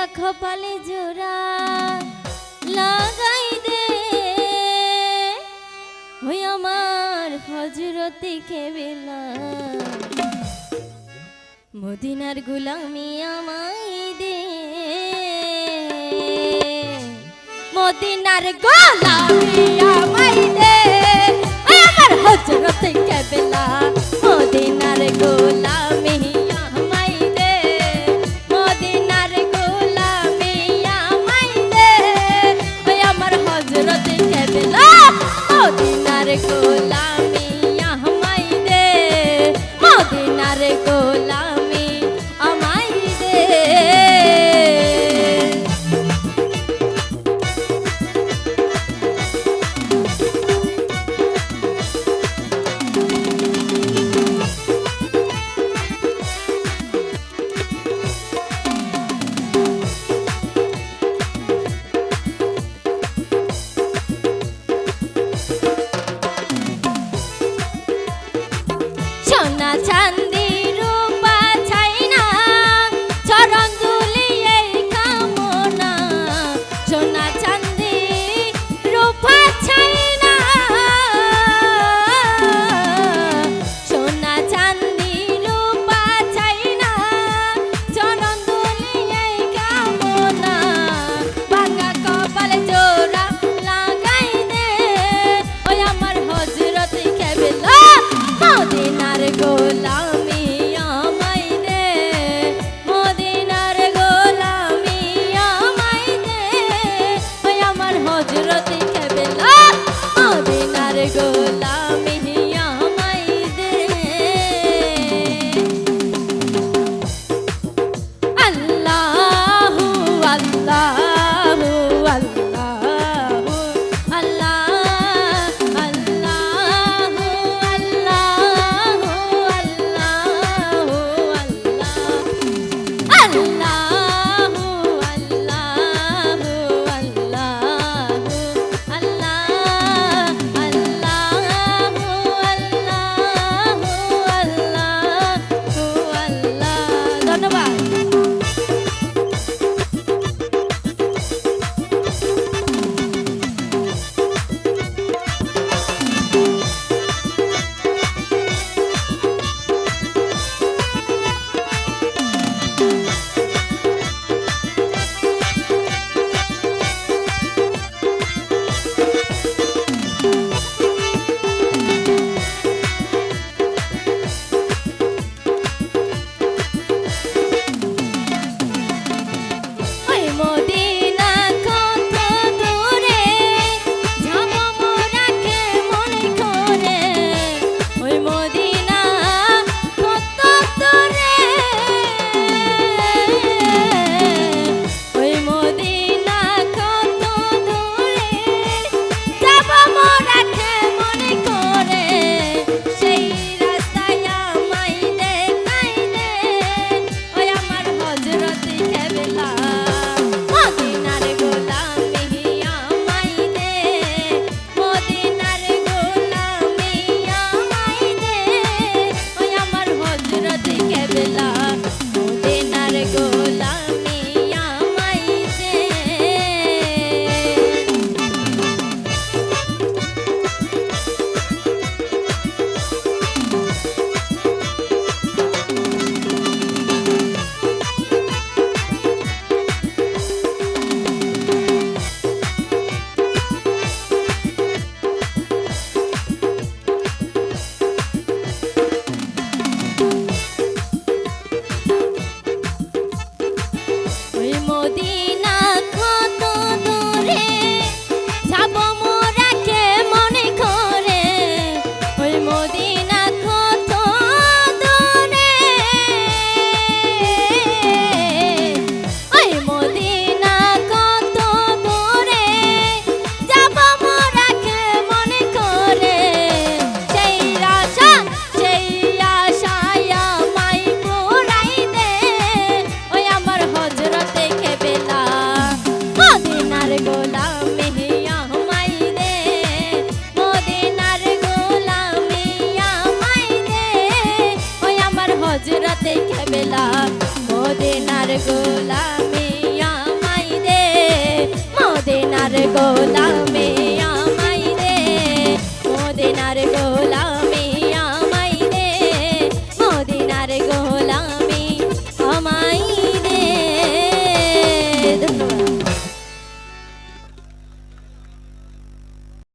টিকা খোপালে জোড়া লাগাই দে। হই আমার হজরতি খেবেলা মদিনার গুলামি আমাই দে। মদিনার গোলামি আমাই দে। আমার হজরতি দামি চান্দ গোলামি আমায় দে মদিনার গোলামি